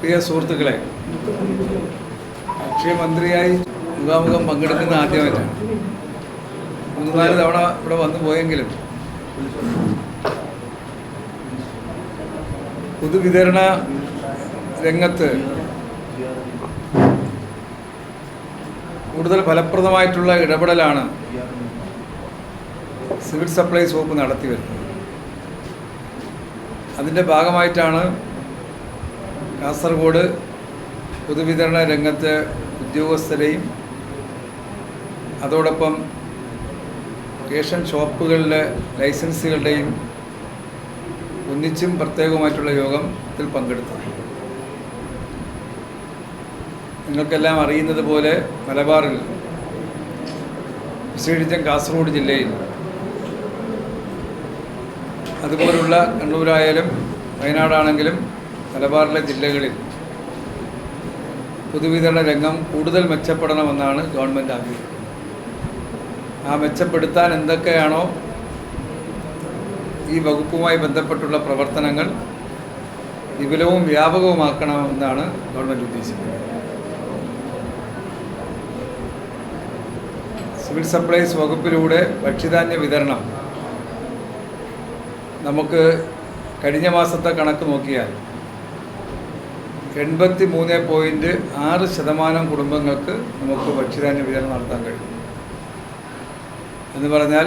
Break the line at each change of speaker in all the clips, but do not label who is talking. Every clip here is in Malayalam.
പ്രിയ സുഹൃത്തുക്കളെ അക്ഷയമന്ത്രിയായി മുഖാമുഖം പങ്കെടുക്കുന്ന ആദ്യമായിട്ടാണ്. മൂന്ന് നാല് തവണ ഇവിടെ വന്നു പോയെങ്കിലും പൊതുവിതരണ രംഗത്ത് കൂടുതൽ ഫലപ്രദമായിട്ടുള്ള ഇടപെടലാണ് സിവിൽ സപ്ലൈസ് വകുപ്പ് നടത്തി വരുന്നത് അതിന്റെ ഭാഗമായിട്ടാണ് കാസർഗോഡ് പൊതുവിതരണ രംഗത്തെ ഉദ്യോഗസ്ഥരെയും അതോടൊപ്പം റേഷൻ ഷോപ്പുകളിലെ ലൈസൻസുകളുടെയും ഒന്നിച്ചും പ്രത്യേകമായിട്ടുള്ള യോഗത്തിൽ പങ്കെടുത്തു. നിങ്ങൾക്കെല്ലാം അറിയുന്നത് പോലെ മലബാറിൽ വിശേഷിച്ചും കാസർഗോഡ് ജില്ലയിൽ അതുപോലുള്ള കണ്ണൂരായാലും വയനാടാണെങ്കിലും മലബാറിലെ ജില്ലകളിൽ പൊതുവിതരണ രംഗം കൂടുതൽ മെച്ചപ്പെടണമെന്നാണ് ഗവൺമെന്റ് ആഗ്രഹിക്കുന്നത്. ആ മെച്ചപ്പെടുത്താൻ എന്തൊക്കെയാണോ ഈ വകുപ്പുമായി ബന്ധപ്പെട്ടുള്ള പ്രവർത്തനങ്ങൾ വിപുലവും വ്യാപകവുമാക്കണമെന്നാണ് ഗവൺമെന്റ് ഉദ്ദേശിക്കുന്നത്. സിവിൽ സപ്ലൈസ് വകുപ്പിലൂടെ ഭക്ഷ്യധാന്യ വിതരണം നമുക്ക് കഴിഞ്ഞ മാസത്തെ കണക്ക് നോക്കിയാൽ എൺപത്തി മൂന്ന് പോയിന്റ് ആറ് ശതമാനം കുടുംബങ്ങൾക്ക് നമുക്ക് ഭക്ഷ്യധാന്യ വിതരണം നടത്താൻ കഴിയും. എന്ന് പറഞ്ഞാൽ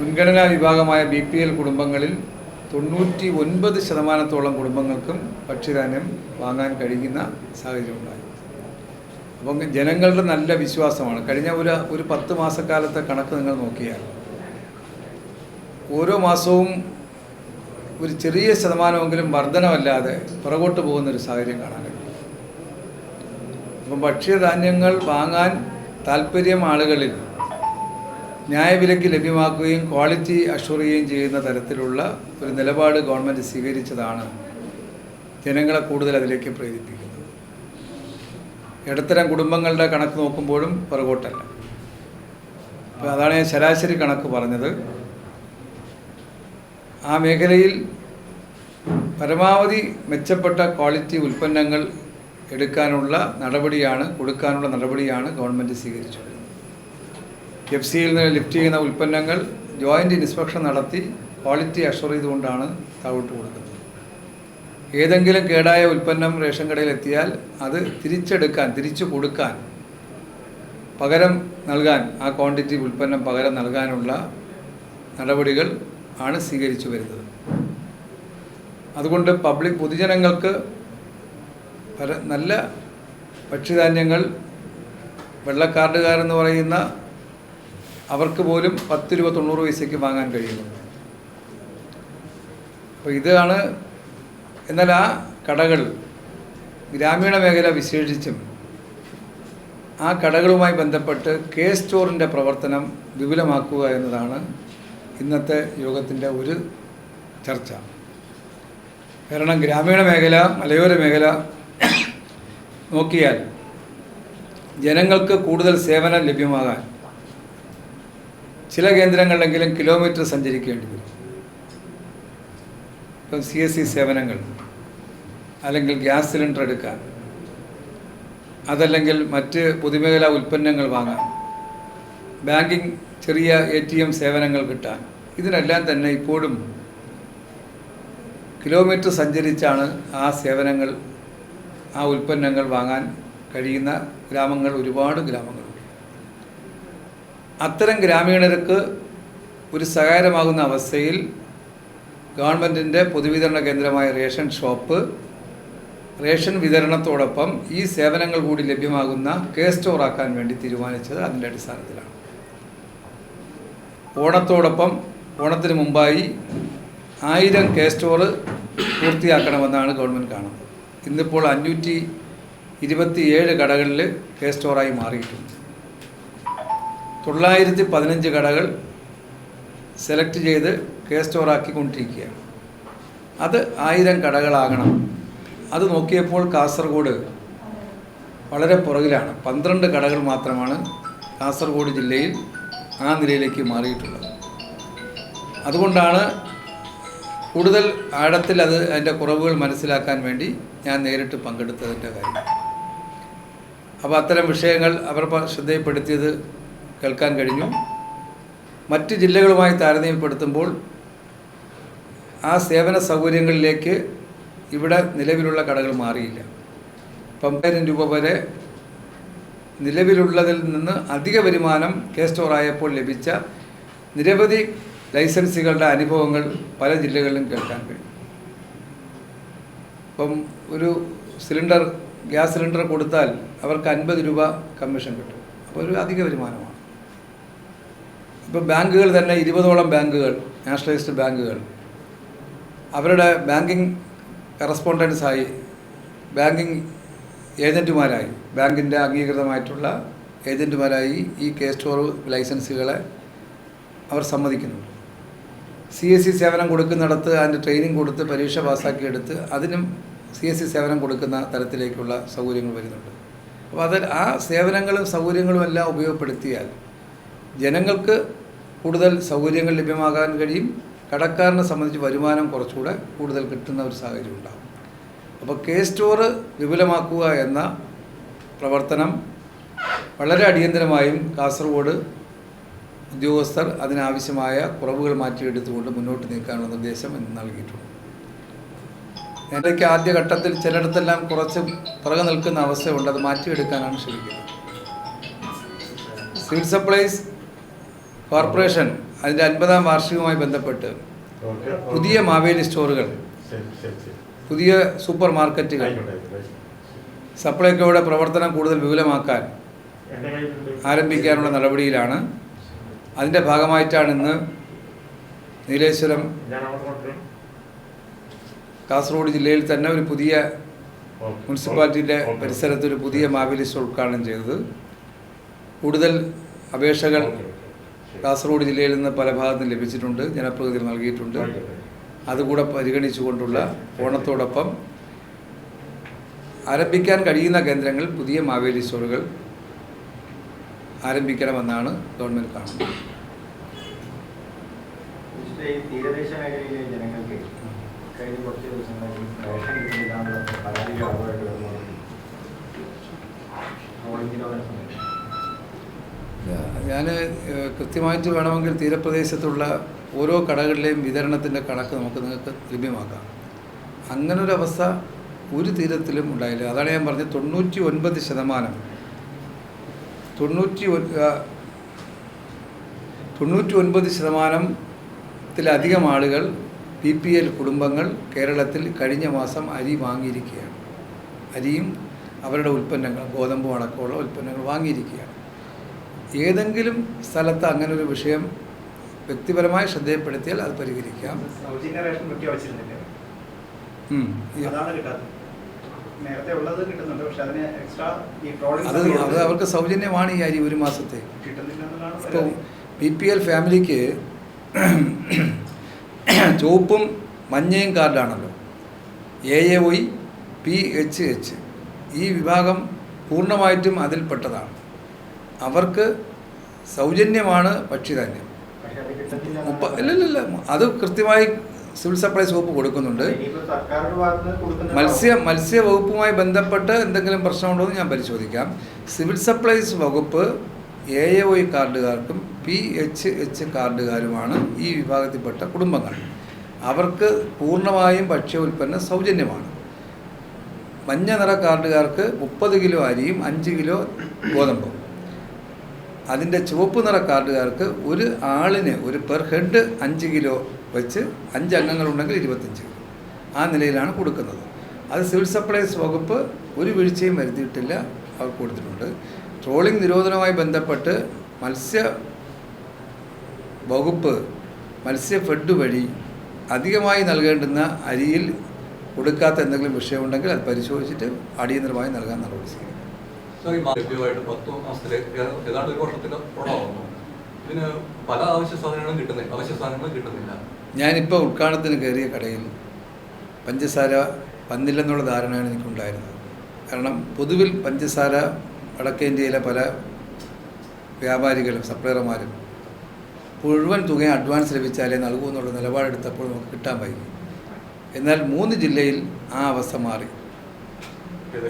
മുൻഗണനാ വിഭാഗമായ ബി പി എൽ കുടുംബങ്ങളിൽ തൊണ്ണൂറ്റി ഒൻപത് ശതമാനത്തോളം കുടുംബങ്ങൾക്കും ഭക്ഷ്യധാന്യം വാങ്ങാൻ കഴിയുന്ന സാഹചര്യമുണ്ടായി അപ്പം ജനങ്ങളുടെ നല്ല വിശ്വാസമാണ്. കഴിഞ്ഞ ഒരു ഒരു പത്ത് മാസക്കാലത്തെ കണക്ക് നിങ്ങൾ നോക്കിയാൽ ഓരോ മാസവും ഒരു ചെറിയ ശതമാനമെങ്കിലും വർധനമല്ലാതെ പുറകോട്ട് പോകുന്നൊരു സാഹചര്യം കാണാൻ കഴിയും. അപ്പം ഭക്ഷ്യധാന്യങ്ങൾ വാങ്ങാൻ താല്പര്യം ആളുകളിൽ ന്യായവിലയ്ക്ക് ലഭ്യമാക്കുകയും ക്വാളിറ്റി അഷ്വർ ചെയ്യുകയും ചെയ്യുന്ന തരത്തിലുള്ള ഒരു നിലപാട് ഗവൺമെന്റ് സ്വീകരിച്ചതാണ് ജനങ്ങളെ കൂടുതൽ അതിലേക്ക് പ്രേരിപ്പിക്കുന്നത്. ഇടത്തരം കുടുംബങ്ങളുടെ കണക്ക് നോക്കുമ്പോഴും പുറകോട്ടല്ല. അപ്പോൾ അതാണ് ഞാൻ ശരാശരി കണക്ക് പറഞ്ഞത്. ആ മേഖലയിൽ പരമാവധി മെച്ചപ്പെട്ട ക്വാളിറ്റി ഉൽപ്പന്നങ്ങൾ എടുക്കാനുള്ള നടപടിയാണ് കൊടുക്കാനുള്ള നടപടിയാണ് ഗവൺമെന്റ് സ്വീകരിച്ചു എഫ് സിയിൽ നിന്ന് ലിഫ്റ്റ് ചെയ്യുന്ന ഉൽപ്പന്നങ്ങൾ ജോയിന്റ് ഇൻസ്പെക്ഷൻ നടത്തി ക്വാളിറ്റി അഷർ ചെയ്തുകൊണ്ടാണ് താഴോട്ട് കൊടുക്കുന്നത്. ഏതെങ്കിലും കേടായ ഉൽപ്പന്നം റേഷൻ കടയിൽ എത്തിയാൽ അത് തിരിച്ചെടുക്കാൻ തിരിച്ചു കൊടുക്കാൻ പകരം നൽകാൻ ആ ക്വാണ്ടിറ്റി ഉൽപ്പന്നം പകരം നൽകാനുള്ള നടപടികൾ ആണ് സ്വീകരിച്ചു വരുന്നത്. അതുകൊണ്ട് പബ്ലിക് പൊതുജനങ്ങൾക്ക് പല നല്ല ഭക്ഷ്യധാന്യങ്ങൾ വെള്ളക്കാർഡുകാരെന്ന് പറയുന്ന അവർക്ക് പോലും പത്ത് രൂപ തൊണ്ണൂറ് പൈസയ്ക്ക് വാങ്ങാൻ കഴിയുന്നു. അപ്പോൾ ഇതാണ് എന്നാൽ ആ കടകൾ ഗ്രാമീണ മേഖല വിശേഷിച്ചും ആ കടകളുമായി ബന്ധപ്പെട്ട് കെ സ്റ്റോറിന്റെ പ്രവർത്തനം വിപുലമാക്കുക എന്നതാണ് ഇന്നത്തെ യോഗത്തിന്റെ ഒരു ചർച്ച. കാരണം ഗ്രാമീണ മേഖല മലയോര മേഖല നോക്കിയാൽ ജനങ്ങൾക്ക് കൂടുതൽ സേവനം ലഭ്യമാകാൻ ചില കേന്ദ്രങ്ങളിലെങ്കിലും കിലോമീറ്റർ സഞ്ചരിക്കേണ്ടി വരും. ഇപ്പം സി എസ് സി സേവനങ്ങൾ അല്ലെങ്കിൽ ഗ്യാസ് സിലിണ്ടർ എടുക്കാൻ അതല്ലെങ്കിൽ മറ്റ് പൊതുമേഖലാ ഉൽപ്പന്നങ്ങൾ വാങ്ങാൻ ബാങ്കിങ് ചെറിയ എ ടി എം സേവനങ്ങൾ കിട്ടാൻ. ഇതിനെല്ലാം തന്നെ ഇപ്പോഴും കിലോമീറ്റർ സഞ്ചരിച്ചാണ് ആ സേവനങ്ങൾ ആ ഉൽപ്പന്നങ്ങൾ വാങ്ങാൻ കഴിയുന്ന ഗ്രാമങ്ങൾ ഒരുപാട് ഗ്രാമങ്ങളുണ്ട് അത്തരം ഗ്രാമീണർക്ക് ഒരു സഹായമാകുന്ന അവസ്ഥയിൽ ഗവൺമെന്റിന്റെ പൊതുവിതരണ കേന്ദ്രമായ റേഷൻ ഷോപ്പ് റേഷൻ വിതരണത്തോടൊപ്പം ഈ സേവനങ്ങൾ കൂടി ലഭ്യമാകുന്ന കെ സ്റ്റോറാക്കാൻ വേണ്ടി തീരുമാനിച്ചത് അതിന്റെ അടിസ്ഥാനത്തിലാണ്. ഓണത്തോടൊപ്പം ഓണത്തിന് മുമ്പായി ആയിരം കെ സ്റ്റോർ പൂർത്തിയാക്കണമെന്നാണ് ഗവൺമെന്റ് കാണുന്നത്. ഇന്നിപ്പോൾ അഞ്ഞൂറ്റി ഇരുപത്തിയേഴ് കടകളിൽ കെ സ്റ്റോറായി മാറിയിട്ടുണ്ട്. തൊള്ളായിരത്തി പതിനഞ്ച് കടകൾ സെലക്ട് ചെയ്ത് കെ സ്റ്റോറാക്കിക്കൊണ്ടിരിക്കുകയാണ് അത് ആയിരം കടകളാകണം. അത് നോക്കിയപ്പോൾ കാസർഗോഡ് വളരെ പുറകിലാണ്. പന്ത്രണ്ട് കടകൾ മാത്രമാണ് കാസർഗോഡ് ജില്ലയിൽ ആ നിലയിലേക്ക് മാറിയിട്ടുള്ളത്. അതുകൊണ്ടാണ് കൂടുതൽ ആഴത്തിൽ അത് അതിന്റെ കുറവുകൾ മനസ്സിലാക്കാൻ വേണ്ടി ഞാൻ നേരിട്ട് പങ്കെടുത്തതിന്റെ കാര്യം. അപ്പോൾ അത്തരം വിഷയങ്ങൾ അവർ ശ്രദ്ധയിൽപ്പെടുത്തിയത് കേൾക്കാൻ കഴിഞ്ഞു. മറ്റ് ജില്ലകളുമായി താരതമ്യപ്പെടുത്തുമ്പോൾ ആ സേവന സൗകര്യങ്ങളിലേക്ക് ഇവിടെ നിലവിലുള്ള കടകൾ മാറിയില്ല. പമ്പായിരം രൂപ വരെ നിലവിലുള്ളതിൽ നിന്ന് അധിക വരുമാനം കെ സ്റ്റോർ ആയപ്പോൾ ലഭിച്ച നിരവധി ലൈസൻസുകളുടെ അനുഭവങ്ങൾ പല ജില്ലകളിലും കേൾക്കാൻ കഴിയും. ഇപ്പം ഒരു സിലിണ്ടർ ഗ്യാസ് സിലിണ്ടർ കൊടുത്താൽ അവർക്ക് അൻപത് രൂപ കമ്മീഷൻ കിട്ടും. അപ്പോൾ ഒരു അധിക വരുമാനമാണ്. ഇപ്പോൾ ബാങ്കുകൾ തന്നെ ഇരുപതോളം ബാങ്കുകൾ നാഷണലൈസ്ഡ് ബാങ്കുകൾ അവരുടെ ബാങ്കിങ് കറസ്പോണ്ടൻസായി ബാങ്കിങ് ഏജന്റുമാരായി ബാങ്കിന്റെ അംഗീകൃതമായിട്ടുള്ള ഏജന്റുമാരായി ഈ കെ സ്റ്റോർ ലൈസൻസുകളെ അവർ സമ്മതിക്കുന്നുണ്ട്. സി എസ് സി സേവനം കൊടുക്കുന്നിടത്ത് അതിന്റെ ട്രെയിനിങ് കൊടുത്ത് പരീക്ഷ പാസ്സാക്കിയെടുത്ത് അതിനും സി എസ് സി സേവനം കൊടുക്കുന്ന തരത്തിലേക്കുള്ള സൗകര്യങ്ങൾ വരുന്നുണ്ട്. അപ്പോൾ അത് ആ സേവനങ്ങളും സൗകര്യങ്ങളും എല്ലാം ഉപയോഗപ്പെടുത്തിയാൽ ജനങ്ങൾക്ക് കൂടുതൽ സൗകര്യങ്ങൾ ലഭ്യമാകാൻ കഴിയും. കടക്കാരനെ സംബന്ധിച്ച് വരുമാനം കുറച്ചുകൂടെ കൂടുതൽ കിട്ടുന്ന ഒരു സാഹചര്യം ഉണ്ടാകും അപ്പോൾ കെ സ്റ്റോർ വിപുലമാക്കുക എന്ന പ്രവർത്തനം വളരെ അടിയന്തരമായും കാസർഗോഡ് ഉദ്യോഗസ്ഥർ അതിനാവശ്യമായ കുറവുകൾ മാറ്റിയെടുത്തുകൊണ്ട് മുന്നോട്ട് നീക്കാനുള്ള നിർദ്ദേശം ഇന്ന് നൽകിയിട്ടുണ്ട്. എനിക്ക് ആദ്യഘട്ടത്തിൽ ചിലയിടത്തെല്ലാം കുറച്ച് പുറകെ നിൽക്കുന്ന അവസ്ഥയുണ്ട്. അത് മാറ്റിയെടുക്കാനാണ് ശ്രമിക്കുന്നത്. സിവിൽ സപ്ലൈസ് കോർപ്പറേഷൻ അതിന്റെ അൻപതാം വാർഷികവുമായി ബന്ധപ്പെട്ട് പുതിയ മാവേലി സ്റ്റോറുകൾ. പുതിയ സൂപ്പർ മാർക്കറ്റുകൾ. സപ്ലൈകോയുടെ പ്രവർത്തനം കൂടുതൽ വിപുലമാക്കാൻ ആരംഭിക്കാനുള്ള നടപടിയിലാണ് അതിന്റെ ഭാഗമായിട്ടാണ് ഇന്ന് നീലേശ്വരം കാസർഗോഡ് ജില്ലയിൽ തന്നെ ഒരു പുതിയ മുനിസിപ്പാലിറ്റിയുടെ. പരിസരത്ത് ഒരു പുതിയ മാവേലി സ്റ്റോർ ഉദ്ഘാടനം ചെയ്തത് കൂടുതൽ അപേക്ഷകൾ. കാസർഗോഡ് ജില്ലയിൽ നിന്ന് പല ഭാഗത്തും ലഭിച്ചിട്ടുണ്ട് ജനപ്രതിനിധികൾ നൽകിയിട്ടുണ്ട്. അതുകൂടെ പരിഗണിച്ചുകൊണ്ടുള്ള ഓണത്തോടൊപ്പം ആരംഭിക്കാൻ കഴിയുന്ന കേന്ദ്രങ്ങൾ പുതിയ മാവേലി സ്റ്റോറുകൾ ആരംഭിക്കണമെന്നാണ് ഗവൺമെന്റ് കാണുന്നത്.
ഈ തീരദേശ മേഖലയിലെ ജനങ്ങൾക്ക് കഴിഞ്ഞ കുറച്ച് ദിവസങ്ങളിൽ റേഷൻ കിട്ടുന്നില്ലാന്നുള്ള പരാതികൾ
ഞാൻ കൃത്യമായിട്ട് വേണമെങ്കിൽ തീരപ്രദേശത്തുള്ള ഓരോ കടകളിലെയും വിതരണത്തിന്റെ കണക്ക് നമുക്ക് നിങ്ങൾക്ക് ലഭ്യമാക്കാം. അങ്ങനൊരവസ്ഥ ഒരു തീരത്തിലും ഉണ്ടായില്ല. അതാണ് ഞാൻ പറഞ്ഞത് തൊണ്ണൂറ്റി ഒൻപത് ശതമാനം. തൊണ്ണൂറ്റി തൊണ്ണൂറ്റി ഒൻപത് ശതമാനത്തിലധികം ആളുകൾ ബി പി എൽ കുടുംബങ്ങൾ കേരളത്തിൽ കഴിഞ്ഞ മാസം അരി വാങ്ങിയിരിക്കുകയാണ്. അരിയും അവരുടെ ഉൽപ്പന്നങ്ങൾ ഗോതമ്പും അടക്കമുള്ള ഉൽപ്പന്നങ്ങൾ വാങ്ങിയിരിക്കുകയാണ്. ഏതെങ്കിലും സ്ഥലത്ത് അങ്ങനൊരു വിഷയം വ്യക്തിപരമായി ശ്രദ്ധയപ്പെടുത്തിയാൽ അത് പരിഹരിക്കാം. അത് അത് അവർക്ക് സൗജന്യമാണ് ഈ അരി ഒരു മാസത്തെ. ഇപ്പോൾ. ബി പി എൽ ഫാമിലിക്ക് ചുവപ്പും മഞ്ഞയും കാർഡാണല്ലോ. A A Y P H H ഈ വിഭാഗം പൂർണമായിട്ടും അതിൽപ്പെട്ടതാണ്. അവർക്ക് സൗജന്യമാണ് ഭക്ഷ്യധാന്യം. ഇല്ലില്ല അത് കൃത്യമായി സിവിൽ സപ്ലൈസ് വകുപ്പ് കൊടുക്കുന്നുണ്ട്. മത്സ്യ മത്സ്യ വകുപ്പുമായി ബന്ധപ്പെട്ട് എന്തെങ്കിലും പ്രശ്നമുണ്ടോ എന്ന് ഞാൻ പരിശോധിക്കാം. സിവിൽ സപ്ലൈസ് വകുപ്പ് എ എ ഒ കാർഡുകാർക്കും പി എച്ച് എച്ച് കാർഡുകാരുമാണ് ഈ വിഭാഗത്തിൽപ്പെട്ട കുടുംബങ്ങൾ. അവർക്ക് പൂർണമായും ഭക്ഷ്യ ഉൽപ്പന്നം സൗജന്യമാണ്. മഞ്ഞ നിറ കാർഡുകാർക്ക് മുപ്പത് കിലോ അരിയും അഞ്ച് കിലോ ഗോതമ്പും. അതിന്റെ ചുവപ്പ് നിറ കാർഡുകാർക്ക് ഒരു ആളിന് ഒരു പെർ ഹെഡ് അഞ്ച് കിലോ വെച്ച് അഞ്ച് അംഗങ്ങളുണ്ടെങ്കിൽ ഇരുപത്തഞ്ച് കിലോ. ആ നിലയിലാണ് കൊടുക്കുന്നത്. അത് സിവിൽ സപ്ലൈസ് വകുപ്പ് ഒരു വീഴ്ചയും വരുത്തിയിട്ടില്ല. അവർ കൊടുത്തിട്ടുണ്ട്. ട്രോളിംഗ് നിരോധനവുമായി ബന്ധപ്പെട്ട് മത്സ്യ വകുപ്പ് മത്സ്യ ഫെഡ് വഴി അധികമായി നൽകേണ്ടുന്ന അരിയിൽ കൊടുക്കാത്ത എന്തെങ്കിലും വിഷയമുണ്ടെങ്കിൽ അത് പരിശോധിച്ചിട്ട് അടിയന്തരമായി നൽകാൻ നടപടി സ്വീകരിക്കും.
ഈ ലഭ്യമായിട്ട് പത്ത് മാസത്തിലേക്ക് ഏതാണ്ട് ഒരു വർഷത്തിലോളമാകുന്നു ഇതിന് പല അവശ്യ സാധനങ്ങളും കിട്ടുന്നില്ല അവശ്യ സാധനങ്ങളും കിട്ടുന്നില്ല.
ഞാനിപ്പോൾ ഉദ്ഘാടനത്തിന് കയറിയ കടയിൽ പഞ്ചസാര വന്നില്ലെന്നുള്ള ധാരണയാണ് എനിക്കുണ്ടായിരുന്നത്. കാരണം പൊതുവിൽ പഞ്ചസാര വടക്കേ ഇന്ത്യയിലെ പല വ്യാപാരികളും സപ്ലയർമാരും മുഴുവൻ തുക അഡ്വാൻസ് ലഭിച്ചാലേ നൽകൂ എന്നുള്ള നിലപാടെടുത്തപ്പോൾ നമുക്ക് കിട്ടാൻ വൈകി. എന്നാൽ മൂന്ന് ജില്ലയിൽ ആ അവസ്ഥ മാറി?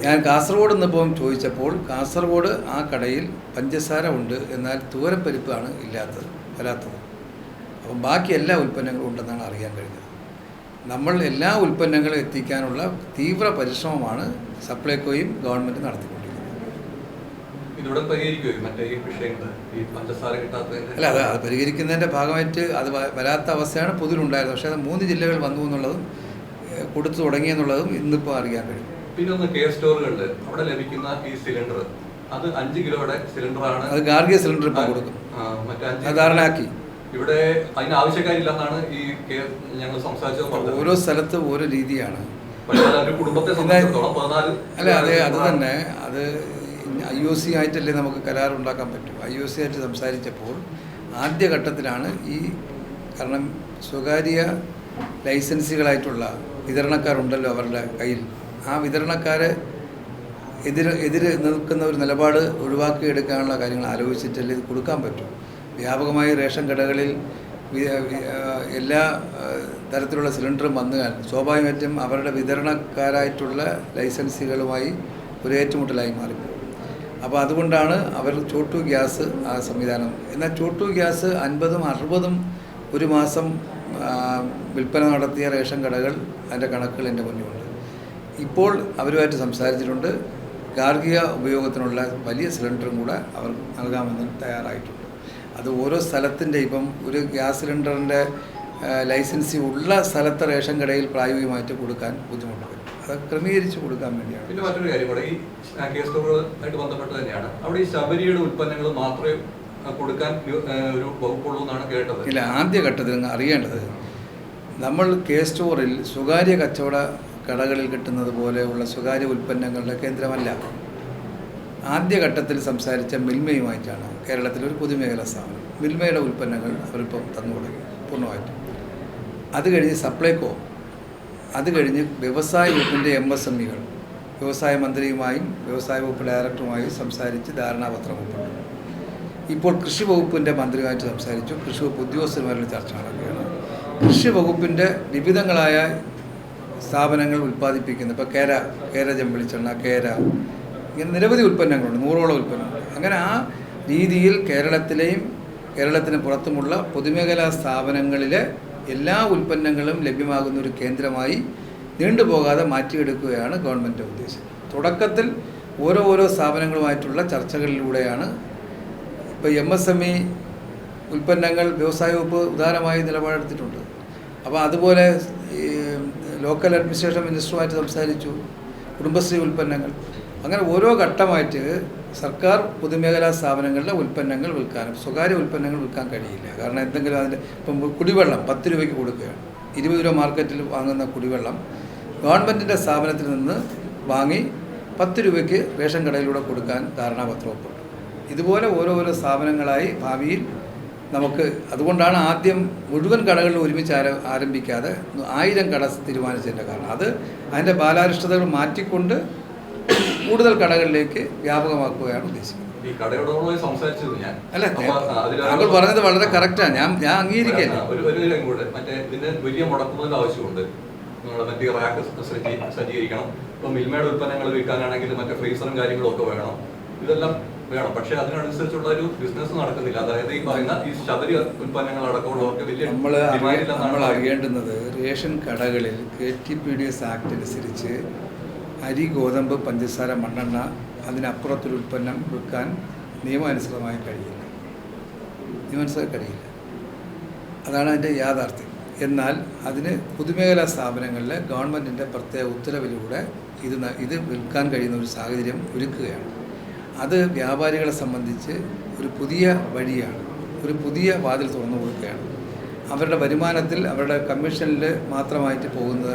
ഞാൻ കാസർഗോഡ് നിന്നിപ്പം ചോദിച്ചപ്പോൾ കാസർഗോഡ് ആ കടയിൽ പഞ്ചസാര ഉണ്ട് എന്നാൽ തൂരപ്പരിപ്പാണ് ഇല്ലാത്തത് വരാത്തത് അപ്പം ബാക്കി എല്ലാ ഉൽപ്പന്നങ്ങളും ഉണ്ടെന്നാണ് അറിയാൻ കഴിഞ്ഞത്. നമ്മൾ എല്ലാ ഉൽപ്പന്നങ്ങളും എത്തിക്കാനുള്ള തീവ്ര പരിശ്രമമാണ് സപ്ലൈകോയും ഗവൺമെന്റ് നടത്തിക്കൊണ്ടിരിക്കുന്നത്. അല്ല അത് അത് പരിഹരിക്കുന്നതിന്റെ ഭാഗമായിട്ട് അത് വരാത്ത അവസ്ഥയാണ് പൊതുവിലുണ്ടായിരുന്നത്. പക്ഷേ അത് മൂന്ന് ജില്ലകൾ വന്നു എന്നുള്ളതും കൊടുത്തു തുടങ്ങിയെന്നുള്ളതും ഇന്നിപ്പോൾ അറിയാൻ കഴിയും.
പിന്നെ ഒന്ന് കെ സ്റ്റോറുകളിൽ അവിടെ ലഭിക്കുന്ന ഈ സിലിണ്ടർ. അത് അഞ്ച് കിലോയുടെ സിലിണ്ടറാണ്.
അത് ഗാർഗിയ സിലിണ്ടർ ഇപ്പം കൊടുക്കും.
മറ്റേ
ധാരണയാക്കി.
ഇവിടെ അതിന് ആവശ്യക്കാരില്ലെന്നാണ് ഈ ഞങ്ങൾ സംസാരിച്ചത് പറഞ്ഞത്.
ഓരോ സ്ഥലത്ത് ഓരോ രീതിയാണ്.
കുടുംബത്തെ സംബന്ധിച്ചിടത്തോളം പതിനാല്
അല്ല അതെ അത് തന്നെ. അത് ഐ ഒ സി ആയിട്ടല്ലേ നമുക്ക് കരാർ ഉണ്ടാക്കാൻ പറ്റും. ഐ ഒ സി ആയിട്ട് സംസാരിച്ചപ്പോൾ ആദ്യഘട്ടത്തിലാണ് ഈ കാരണം സ്വകാര്യ ലൈസൻസുകളായിട്ടുള്ള വിതരണക്കാരുണ്ടല്ലോ അവരുടെ കയ്യിൽ. ആ വിതരണക്കാരെ എതിര് എതിര് നിൽക്കുന്ന ഒരു നിലപാട് ഒഴിവാക്കിയെടുക്കാനുള്ള കാര്യങ്ങൾ ആലോചിച്ചിട്ടല്ലേ ഇത് കൊടുക്കാൻ പറ്റും. വ്യാപകമായി റേഷൻ കടകളിൽ എല്ലാ തരത്തിലുള്ള സിലിണ്ടറും വന്നുകാൻ സ്വാഭാവികമായിട്ടും അവരുടെ വിതരണക്കാരായിട്ടുള്ള ലൈസൻസുകളുമായി ഒരു ഏറ്റുമുട്ടലായി മാറിപ്പോകും. അപ്പോൾ അതുകൊണ്ടാണ് അവർ ചോട്ടു ഗ്യാസ് ആ സംവിധാനം. എന്നാൽ ചോട്ടു ഗ്യാസ് അൻപതും അറുപതും ഒരു മാസം വിൽപ്പന നടത്തിയ റേഷൻ കടകൾ അതിന്റെ കണക്കുകൾ എന്റെ മുന്നിലുണ്ട് ഇപ്പോൾ അവരുമായിട്ട് സംസാരിച്ചിട്ടുണ്ട്. ഗാർഹിക ഉപയോഗത്തിനുള്ള വലിയ സിലിണ്ടറും കൂടെ അവർ നൽകാമെന്ന് തയ്യാറായിട്ടുണ്ട്. അത് ഓരോ സ്ഥലത്തിന്റെ ഇപ്പം ഒരു ഗ്യാസ് സിലിണ്ടറിന്റെ ലൈസൻസി ഉള്ള സ്ഥലത്തെ റേഷൻ കടയിൽ പ്രായോഗികമായിട്ട് കൊടുക്കാൻ ബുദ്ധിമുട്ടുണ്ട് അത് ക്രമീകരിച്ച് കൊടുക്കാൻ വേണ്ടിയാണ്.
പിന്നെ മറ്റൊരു കാര്യം കൂടെ ഈ ആ, സ്റ്റോറുകളായിട്ട് ബന്ധപ്പെട്ട് തന്നെയാണ്. അവിടെ ഈ ശബരിയുടെ ഉൽപ്പന്നങ്ങൾ മാത്രമേ കൊടുക്കാൻ ഒരു- വകുപ്പുള്ളൂ എന്നാണ് കേട്ടത്.
ഇല്ല ആദ്യ ഘട്ടത്തിൽ അറിയേണ്ടത്. നമ്മൾ കെ സ്റ്റോറിൽ സ്വകാര്യ കച്ചവട കടകളിൽ കിട്ടുന്നത് പോലെയുള്ള സ്വകാര്യ ഉൽപ്പന്നങ്ങളുടെ കേന്ദ്രമല്ല. ആദ്യഘട്ടത്തിൽ സംസാരിച്ച മിൽമയുമായിട്ടാണ് കേരളത്തിലെ ഒരു പൊതുമേഖലാ സ്ഥാപനം. മിൽമയുടെ ഉൽപ്പന്നങ്ങൾ അവരിപ്പം തന്നു തുടങ്ങി പൂർണമായിട്ടും. അത് കഴിഞ്ഞ് സപ്ലൈകോ അത് കഴിഞ്ഞ് വ്യവസായ വകുപ്പിന്റെ എം എസ് എം ഇകൾ വ്യവസായ മന്ത്രിയുമായും വ്യവസായ വകുപ്പ് ഡയറക്ടറുമായും സംസാരിച്ച് ധാരണാപത്രം ഒപ്പിട്ടു. ഇപ്പോൾ കൃഷി വകുപ്പിന്റെ മന്ത്രിയുമായിട്ട് സംസാരിച്ചു. കൃഷി വകുപ്പ് ഉദ്യോഗസ്ഥരുമായിട്ടുള്ള ചർച്ച നടക്കുകയാണ് കൃഷി വകുപ്പിന്റെ വിവിധങ്ങളായ സ്ഥാപനങ്ങൾ ഉൽപ്പാദിപ്പിക്കുന്ന ഇപ്പോൾ കേര കേര ചെമ്പളിച്ചെണ്ണ കേര ഇങ്ങനെ നിരവധി ഉൽപ്പന്നങ്ങളുണ്ട് നൂറോളം ഉൽപ്പന്നങ്ങൾ. അങ്ങനെ ആ രീതിയിൽ കേരളത്തിലെയും കേരളത്തിന് പുറത്തുമുള്ള പൊതുമേഖലാ സ്ഥാപനങ്ങളിലെ എല്ലാ ഉൽപ്പന്നങ്ങളും ലഭ്യമാകുന്ന ഒരു കേന്ദ്രമായി നീണ്ടുപോകാതെ മാറ്റിയെടുക്കുകയാണ് ഗവൺമെന്റ് ഉദ്ദേശം. തുടക്കത്തിൽ ഓരോ ഓരോ സ്ഥാപനങ്ങളുമായിട്ടുള്ള ചർച്ചകളിലൂടെയാണ് ഇപ്പോൾ എം എസ് എം ഇ ഉൽപ്പന്നങ്ങൾ വ്യവസായ വകുപ്പ് ഉദാരമായി നിലപാടെടുത്തിട്ടുണ്ട്. അപ്പോൾ അതുപോലെ ലോക്കൽ അഡ്മിനിസ്ട്രേഷൻ മിനിസ്റ്ററുമായിട്ട് സംസാരിച്ചു കുടുംബശ്രീ ഉൽപ്പന്നങ്ങൾ. അങ്ങനെ ഓരോ ഘട്ടമായിട്ട് സർക്കാർ പൊതുമേഖലാ സ്ഥാപനങ്ങളിലെ ഉൽപ്പന്നങ്ങൾ വിൽക്കാനും സ്വകാര്യ ഉൽപ്പന്നങ്ങൾ വിൽക്കാൻ കഴിയില്ല. കാരണം എന്തെങ്കിലും അതിന്റെ ഇപ്പം കുടിവെള്ളം പത്ത് രൂപയ്ക്ക് കൊടുക്കുകയാണ്. ഇരുപത് രൂപ മാർക്കറ്റിൽ വാങ്ങുന്ന കുടിവെള്ളം ഗവൺമെന്റിന്റെ സ്ഥാപനത്തിൽ നിന്ന് വാങ്ങി പത്ത് രൂപയ്ക്ക് റേഷൻ കടയിലൂടെ കൊടുക്കാൻ ധാരണാപത്രം ഒപ്പിട്ടു ഇതുപോലെ ഓരോരോ സ്ഥാപനങ്ങളായി ഭാവിയിൽ നമുക്ക് അതുകൊണ്ടാണ് ആദ്യം മുഴുവൻ കടകളിൽ ഒരുമിച്ച് ആര ആരംഭിക്കാതെ ആയിരം കട തീരുമാനിച്ചതിന്റെ കാരണം. അത് അതിന്റെ ബാലാരിഷ്ടതകൾ മാറ്റിക്കൊണ്ട് കൂടുതൽ കടകളിലേക്ക് വ്യാപകമാക്കുകയാണ് ഉദ്ദേശിക്കുന്നത്. അല്ല താങ്കൾ പറഞ്ഞത് വളരെ കറക്റ്റാണ് ഞാൻ ഞാൻ അംഗീകരിക്കില്ല
വലിയ ആവശ്യമുണ്ട്. മറ്റേ റാക്ക് സജ്ജീകരിക്കണം. ഇപ്പൊ മിൽമയുടെ ഉൽപ്പന്നങ്ങൾ വിൽക്കാനാണെങ്കിൽ മറ്റേ ഫ്രീസറും കാര്യങ്ങളും ഒക്കെ വേണം. ഇതെല്ലാം വേണം. പക്ഷെ അതിനനുസരിച്ചുള്ള ഒരു ബിസിനസ് നടക്കുന്നില്ല. അതായത് ഈ പറയുന്ന ഈ ശബരി ഉൽപ്പന്നങ്ങൾ അടക്കമുള്ളവർക്ക് വലിയ
നമ്മൾ നമ്മൾ അറിയേണ്ടുന്നത് റേഷൻ കടകളിൽ K T P D S act അനുസരിച്ച് അരി ഗോതമ്പ് പഞ്ചസാര മണ്ണെണ്ണ അതിനപ്പുറത്തൊരു ഉൽപ്പന്നം വിൽക്കാൻ നിയമാനുസൃതമായി കഴിയില്ല. നിയമാനുസൃതമായി കഴിയില്ല. അതാണ് അതിന്റെ യാഥാർത്ഥ്യം. എന്നാൽ അതിന് പൊതുമേഖലാ സ്ഥാപനങ്ങളിൽ ഗവൺമെന്റിന്റെ പ്രത്യേക ഉത്തരവിലൂടെ ഇത് ഇത് വിൽക്കാൻ കഴിയുന്ന ഒരു സാഹചര്യം ഒരുക്കുകയാണ്. അത് വ്യാപാരികളെ സംബന്ധിച്ച് ഒരു പുതിയ വഴിയാണ്. ഒരു പുതിയ വാതിൽ തുറന്നു കൊടുക്കുകയാണ്. അവരുടെ വരുമാനത്തിൽ അവരുടെ കമ്മീഷനിൽ മാത്രമായിട്ട് പോകുന്ന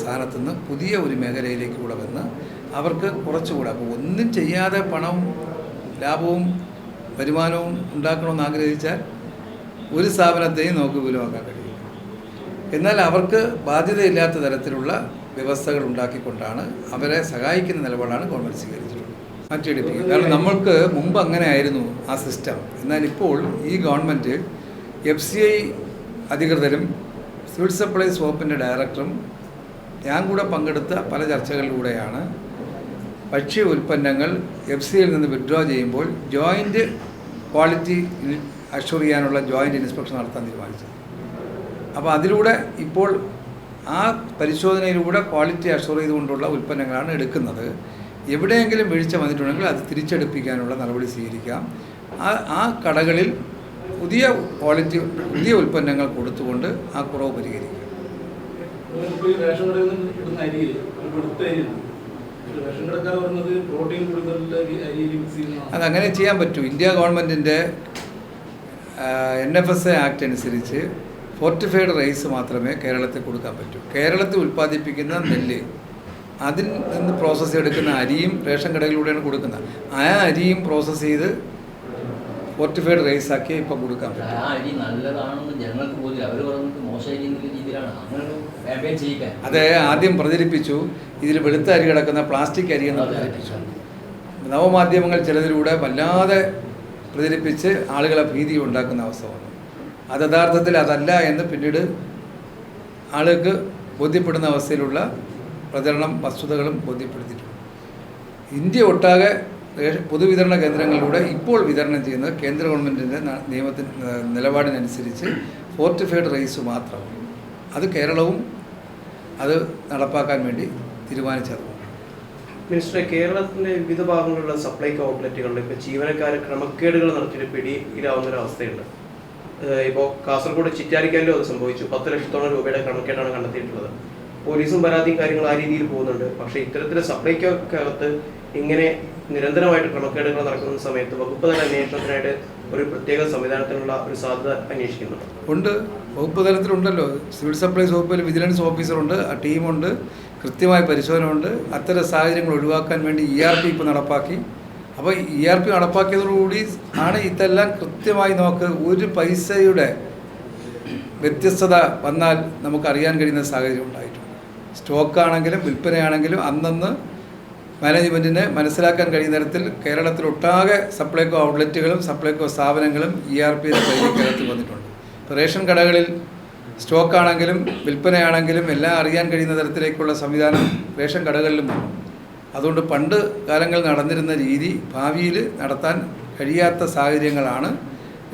സ്ഥാനത്ത് നിന്ന് പുതിയ ഒരു മേഖലയിലേക്ക് കൂടെ വന്ന് അവർക്ക് കുറച്ചുകൂടെ അപ്പോൾ ഒന്നും ചെയ്യാതെ പണം ലാഭവും വരുമാനവും ഉണ്ടാക്കണമെന്ന് ആഗ്രഹിച്ചാൽ ഒരു സ്ഥാപനത്തെയും നമുക്ക് വിപുലമാക്കാൻ കഴിയും എന്നാൽ അവർക്ക് ബാധ്യതയില്ലാത്ത തരത്തിലുള്ള വ്യവസ്ഥകൾ ഉണ്ടാക്കിക്കൊണ്ടാണ് അവരെ സഹായിക്കുന്ന നിലപാടാണ് ഗവൺമെന്റ് സ്വീകരിച്ചിട്ടുള്ളത്. മാറ്റിയെടുപ്പിക്കുക കാരണം നമ്മൾക്ക് മുമ്പ് അങ്ങനെ ആയിരുന്നു ആ സിസ്റ്റം എന്നാൽ ഇപ്പോൾ ഈ ഗവൺമെന്റ് എഫ് സി ഐ അധികൃതരും സിവിൽ സപ്ലൈസ് വകുപ്പിന്റെ ഡയറക്ടറും ഞാൻ കൂടെ പങ്കെടുത്ത പല ചർച്ചകളിലൂടെയാണ് ഭക്ഷ്യ ഉൽപ്പന്നങ്ങൾ എഫ് സിയിൽ നിന്ന് വിഡ്രോ ചെയ്യുമ്പോൾ ജോയിന്റ് ക്വാളിറ്റി അഷ്വർ ചെയ്യാനുള്ള ജോയിന്റ് ഇൻസ്പെക്ഷൻ നടത്താൻ തീരുമാനിച്ചത്. അപ്പോൾ അതിലൂടെ ഇപ്പോൾ ആ പരിശോധനയിലൂടെ ക്വാളിറ്റി അഷ്വർ ചെയ്തുകൊണ്ടുള്ള ഉൽപ്പന്നങ്ങളാണ് എടുക്കുന്നത്. എവിടെയെങ്കിലും വീഴ്ച വന്നിട്ടുണ്ടെങ്കിൽ അത് തിരിച്ചെടുപ്പിക്കാനുള്ള നടപടി സ്വീകരിക്കാം. ആ ആ കടകളിൽ പുതിയ ക്വാളിറ്റി പുതിയ ഉൽപ്പന്നങ്ങൾ കൊടുത്തുകൊണ്ട് ആ കുറവ്
പരിഹരിക്കുക
അതങ്ങനെ ചെയ്യാൻ പറ്റും. ഇന്ത്യ ഗവൺമെന്റിന്റെ N F S A act അനുസരിച്ച് ഫോർട്ടിഫൈഡ് റൈസ് മാത്രമേ കേരളത്തിൽ കൊടുക്കാൻ പറ്റൂ. കേരളത്തിൽ ഉൽപ്പാദിപ്പിക്കുന്ന നെല്ല് അതിൽ നിന്ന് പ്രോസസ്സ് എടുക്കുന്ന അരിയും റേഷൻ കടകളിലൂടെയാണ് കൊടുക്കുന്നത്. ആ അരിയും പ്രോസസ്സ് ചെയ്ത് ഫോർട്ടിഫൈഡ് റൈസ് ആക്കി ഇപ്പം കൊടുക്കാൻ പറ്റും.
ആ അരി നല്ലതാണെന്ന് ജനങ്ങൾക്ക് പോലും അവർ പറയുന്നത് മോശം അരി എന്നുള്ള രീതിയിലാണ്. അങ്ങനെ ചെയ്യിക്കാൻ.
അത് ആദ്യം പ്രചരിപ്പിച്ചു. ഇതിൽ വെളുത്ത അരി കിടക്കുന്ന പ്ലാസ്റ്റിക് അരി എന്ന് പ്രചരിപ്പിച്ചു. നവമാധ്യമങ്ങൾ ചിലതിലൂടെ വല്ലാതെ പ്രചരിപ്പിച്ച് ആളുകളെ ഭീതി ഉണ്ടാക്കുന്ന അവസ്ഥ വന്നു അത് യഥാർത്ഥത്തിൽ അതല്ല എന്ന് പിന്നീട് ആളുകൾക്ക് ബോധ്യപ്പെടുന്ന അവസ്ഥയിലുള്ള പ്രചരണം വസ്തുതകളും ബോധ്യപ്പെടുത്തിയിട്ടുണ്ട്. ഇന്ത്യ ഒട്ടാകെ പൊതുവിതരണ കേന്ദ്രങ്ങളിലൂടെ ഇപ്പോൾ വിതരണം ചെയ്യുന്നത് കേന്ദ്ര ഗവൺമെന്റിന്റെ നിയമത്തിന് നിലപാടിനനുസരിച്ച് ഫോർട്ടിഫൈഡ് റൈസ് മാത്രം അത് കേരളവും അത് നടപ്പാക്കാൻ വേണ്ടി തീരുമാനിച്ചത്.
മിനിസ്റ്റർ കേരളത്തിന്റെ വിവിധ ഭാഗങ്ങളിലുള്ള സപ്ലൈകോ ഔട്ട്ലെറ്റുകളിൽ ഇപ്പോൾ ജീവനക്കാർ ക്രമക്കേടുകൾ നടത്തിയിട്ട് പിടിയിലാവുന്ന ഒരു അവസ്ഥയുണ്ട്. ഇപ്പോൾ കാസർഗോഡ് ചിറ്റാരിക്കാലും അത് സംഭവിച്ചു. പത്ത് ലക്ഷത്തോളം രൂപയുടെ ക്രമക്കേടാണ് കണ്ടെത്തിയിട്ടുള്ളത്. പോലീസും പരാതിയും കാര്യങ്ങൾ ആ രീതിയിൽ പോകുന്നുണ്ട്. പക്ഷേ ഇത്തരത്തിൽ സപ്ലൈക്കോക്കകത്ത് ഇങ്ങനെ നിരന്തരമായിട്ട് ക്രമക്കേടുകൾ നടക്കുന്ന സമയത്ത് വകുപ്പ് തല അന്വേഷണത്തിനായിട്ട് ഒരു പ്രത്യേക സംവിധാനത്തിനുള്ള ഒരു സാധ്യത അന്വേഷിക്കുന്നുണ്ട്.
ഉണ്ട്. വകുപ്പ് തലത്തിലുണ്ടല്ലോ. സിവിൽ സപ്ലൈസ് വകുപ്പിൽ വിജിലൻസ് ഓഫീസറുണ്ട് ആ ടീമുണ്ട് കൃത്യമായ പരിശോധന ഉണ്ട് അത്തരം സാഹചര്യങ്ങൾ ഒഴിവാക്കാൻ വേണ്ടി ഇ ആർ പി ഇപ്പോൾ നടപ്പാക്കി. അപ്പോൾ ഇ ആർ പി നടപ്പാക്കിയതോടുകൂടി ആണ് ഇതെല്ലാം കൃത്യമായി നമുക്ക് ഒരു പൈസയുടെ വ്യത്യസ്തത വന്നാൽ നമുക്കറിയാൻ കഴിയുന്ന സാഹചര്യം ഉണ്ടായിട്ടുണ്ട് സ്റ്റോക്കാണെങ്കിലും വിൽപ്പനയാണെങ്കിലും അന്നന്ന് മാനേജ്മെന്റിന് മനസ്സിലാക്കാൻ കഴിയുന്ന തരത്തിൽ കേരളത്തിലൊട്ടാകെ സപ്ലൈകോ ഔട്ട്ലെറ്റുകളും സപ്ലൈകോ സ്ഥാപനങ്ങളും ഇ ആർ പി കേരളത്തിൽ വന്നിട്ടുണ്ട്. റേഷൻ കടകളിൽ സ്റ്റോക്കാണെങ്കിലും വിൽപ്പനയാണെങ്കിലും എല്ലാം അറിയാൻ കഴിയുന്ന തരത്തിലേക്കുള്ള സംവിധാനം റേഷൻ കടകളിലും അതുകൊണ്ട് പണ്ട് കാലങ്ങൾ നടന്നിരുന്ന രീതി ഭാവിയിൽ നടത്താൻ കഴിയാത്ത സാഹചര്യങ്ങളാണ്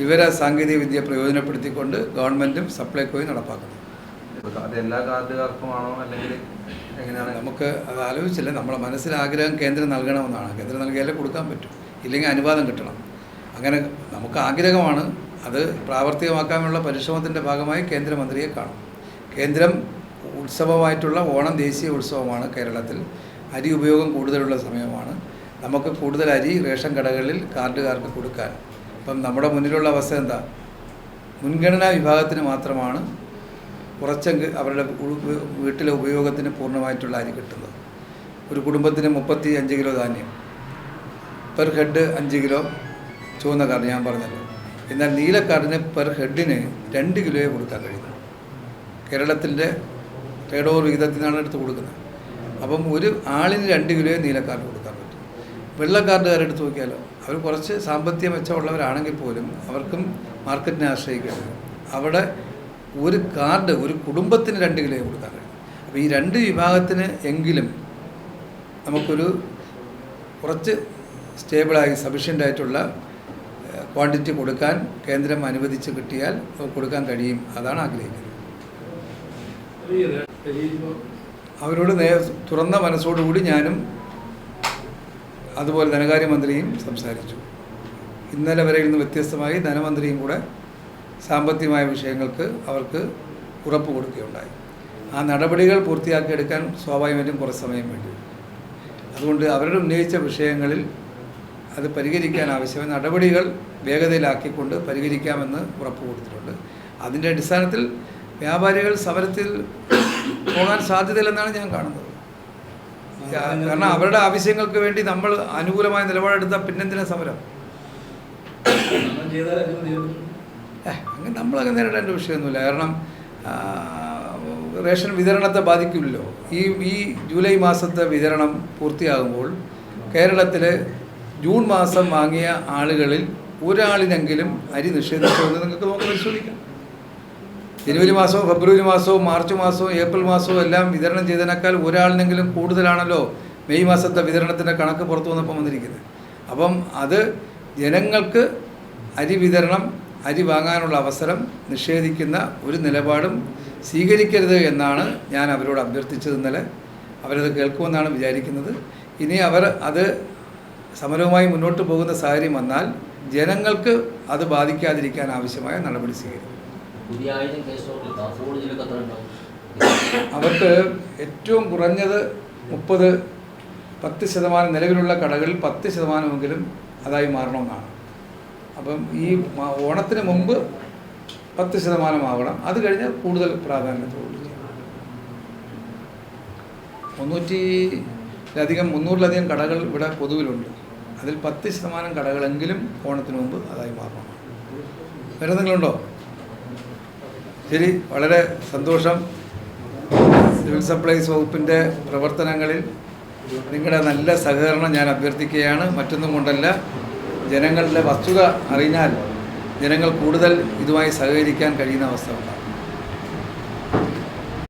വിവര സാങ്കേതിക വിദ്യ പ്രയോജനപ്പെടുത്തിക്കൊണ്ട് ഗവൺമെന്റും സപ്ലൈകോയും നടപ്പാക്കുന്നത്.
അല്ലെങ്കിൽ എങ്ങനെയാണ്?
നമുക്ക് അത് ആലോചിച്ചില്ല. നമ്മളെ മനസ്സിൽ ആഗ്രഹം കേന്ദ്രം നൽകണമെന്നാണ്. കേന്ദ്രം നൽകിയാലേ കൊടുക്കാൻ പറ്റും. ഇല്ലെങ്കിൽ അനുവാദം കിട്ടണം. അങ്ങനെ നമുക്ക് ആഗ്രഹമാണ്. അത് പ്രാവർത്തികമാക്കാനുള്ള പരിശ്രമത്തിന്റെ ഭാഗമായി കേന്ദ്രമന്ത്രിയെ കാണും. കേന്ദ്രം ഉത്സവമായിട്ടുള്ള ഓണം ദേശീയ ഉത്സവമാണ് കേരളത്തിൽ. അരി ഉപയോഗം കൂടുതലുള്ള സമയമാണ്. നമുക്ക് കൂടുതൽ അരി റേഷൻ കടകളിൽ കാർഡുകാർക്ക് കൊടുക്കാൻ. അപ്പം നമ്മുടെ മുന്നിലുള്ള അവസ്ഥ എന്താ? മുൻഗണനാ വിഭാഗത്തിന് മാത്രമാണ് കുറച്ചെങ്കിൽ അവരുടെ വീട്ടിലെ ഉപയോഗത്തിന് പൂർണമായിട്ടുള്ള അരി കിട്ടുന്നത്. ഒരു കുടുംബത്തിന് മുപ്പത്തി അഞ്ച് കിലോ ധാന്യം പെർ ഹെഡ് അഞ്ച് കിലോ ചുവന്ന കാർഡ് ഞാൻ പറഞ്ഞല്ലോ. എന്നാൽ നീല കാർഡിന് പെർ ഹെഡിന് രണ്ട് കിലോയെ കൊടുക്കാൻ കഴിയുന്നു കേരളത്തിന്റെ ട്രേഡ് ഓവർ നിന്നാണ് എടുത്ത് കൊടുക്കുന്നത്. അപ്പം ഒരു ആളിന് രണ്ട് കിലോയെ നീല കാർഡ് കൊടുക്കാൻ പറ്റും. വെള്ള എടുത്ത് നോക്കിയാലോ അവർ കുറച്ച് സാമ്പത്തിക മെച്ചമുള്ളവരാണെങ്കിൽ പോലും അവർക്കും മാർക്കറ്റിനെ ആശ്രയിക്കേണ്ടി അവിടെ ഒരു കാർഡ് ഒരു കുടുംബത്തിന് രണ്ട് കിലോ കൊടുക്കാൻ കഴിയും. അപ്പോൾ ഈ രണ്ട് വിഭാഗത്തിന് എങ്കിലും നമുക്കൊരു കുറച്ച് സ്റ്റേബിളായി സഫീഷ്യന്റ് ആയിട്ടുള്ള ക്വാണ്ടിറ്റി കൊടുക്കാൻ കേന്ദ്രം അനുവദിച്ച് കിട്ടിയാൽ കൊടുക്കാൻ കഴിയും അതാണ് ആഗ്രഹിക്കുന്നത്. അവരോട് നേ തുറന്ന മനസ്സോടുകൂടി ഞാനും അതുപോലെ ധനകാര്യമന്ത്രിയും സംസാരിച്ചു. ഇന്നലെ വരെ നിന്ന് വ്യത്യസ്തമായി ധനമന്ത്രിയും കൂടെ സാമ്പത്തികമായ വിഷയങ്ങൾക്ക് അവർക്ക് ഉറപ്പ് കൊടുക്കുകയുണ്ടായി. ആ നടപടികൾ പൂർത്തിയാക്കിയെടുക്കാൻ സ്വാഭാവികമായിട്ടും കുറച്ച് സമയം വേണ്ടി. അതുകൊണ്ട് അവരുടെ ഉന്നയിച്ച വിഷയങ്ങളിൽ അത് പരിഹരിക്കാൻ ആവശ്യമായ നടപടികൾ വേഗതയിലാക്കിക്കൊണ്ട് പരിഹരിക്കാമെന്ന് ഉറപ്പ് കൊടുത്തിട്ടുണ്ട്. അതിന്റെ അടിസ്ഥാനത്തിൽ വ്യാപാരികൾ സമരത്തിൽ പോകാൻ സാധ്യതയില്ലെന്നാണ് ഞാൻ കാണുന്നത്. കാരണം അവരുടെ ആവശ്യങ്ങൾക്ക് വേണ്ടി നമ്മൾ അനുകൂലമായ നിലപാടെടുത്താൽ പിന്നെന്തിനാ സമരം?
അങ്ങനെ
നമ്മളങ്ങനെ നേരിടേണ്ട വിഷയമൊന്നുമില്ല. കാരണം റേഷൻ വിതരണത്തെ ബാധിക്കില്ലല്ലോ. ഈ ഈ ജൂലൈ മാസത്തെ വിതരണം പൂർത്തിയാകുമ്പോൾ കേരളത്തിൽ ജൂൺ മാസം വാങ്ങിയ ആളുകളിൽ ഒരാളിനെങ്കിലും അരി നിഷേധിച്ചുവെന്ന് നിങ്ങൾക്ക് നോക്കി പരിശോധിക്കാം. ജനുവരി മാസവും ഫെബ്രുവരി മാസവും മാർച്ച് മാസവും ഏപ്രിൽ മാസവും എല്ലാം വിതരണം ചെയ്തതിനേക്കാൾ ഒരാളിനെങ്കിലും കൂടുതലാണല്ലോ മെയ് മാസത്തെ വിതരണത്തിന്റെ കണക്ക് പുറത്തു വന്നപ്പോൾ വന്നിരിക്കുന്നത്. അപ്പം അത് ജനങ്ങൾക്ക് അരി വിതരണം അരി വാങ്ങാനുള്ള അവസരം നിഷേധിക്കുന്ന ഒരു നിലപാടും സ്വീകരിക്കരുത് എന്നാണ് ഞാൻ അവരോട് അഭ്യർത്ഥിച്ചത് ഇന്നലെ. അവരത് കേൾക്കുമെന്നാണ് വിചാരിക്കുന്നത്. ഇനി അവർ അത് സമരവുമായി മുന്നോട്ട് പോകുന്ന സാഹചര്യം വന്നാൽ ജനങ്ങൾക്ക് അത് ബാധിക്കാതിരിക്കാൻ ആവശ്യമായ നടപടി സ്വീകരിക്കും. അവർക്ക് ഏറ്റവും കുറഞ്ഞത് മുപ്പത് പത്ത് ശതമാനം നിലവിലുള്ള കടകളിൽ പത്ത് ശതമാനമെങ്കിലും അതായി മാറണമെന്നാണ്. അപ്പം ഈ ഓണത്തിന് മുമ്പ് പത്ത് ശതമാനമാവണം അത് കഴിഞ്ഞാൽ കൂടുതൽ പ്രാധാന്യത്തോടു മുന്നൂറ്റിയിലധികം മുന്നൂറിലധികം കടകൾ ഇവിടെ പൊതുവിലുണ്ട്. അതിൽ പത്ത് ശതമാനം കടകളെങ്കിലും ഓണത്തിന് മുമ്പ് അതായി മാറണം. വേറെ എന്തെങ്കിലുമുണ്ടോ? ശരി വളരെ സന്തോഷം. സിവിൽ സപ്ലൈസ് വകുപ്പിന്റെ പ്രവർത്തനങ്ങളിൽ നിങ്ങളുടെ നല്ല സഹകരണം ഞാൻ അഭ്യർത്ഥിക്കുകയാണ്. മറ്റൊന്നും കൊണ്ടല്ല. ജനങ്ങളുടെ വസ്തുത അറിഞ്ഞാൽ ജനങ്ങൾ കൂടുതൽ ഇതുമായി സഹകരിക്കാൻ കഴിയുന്ന അവസ്ഥ ഉണ്ടാകും.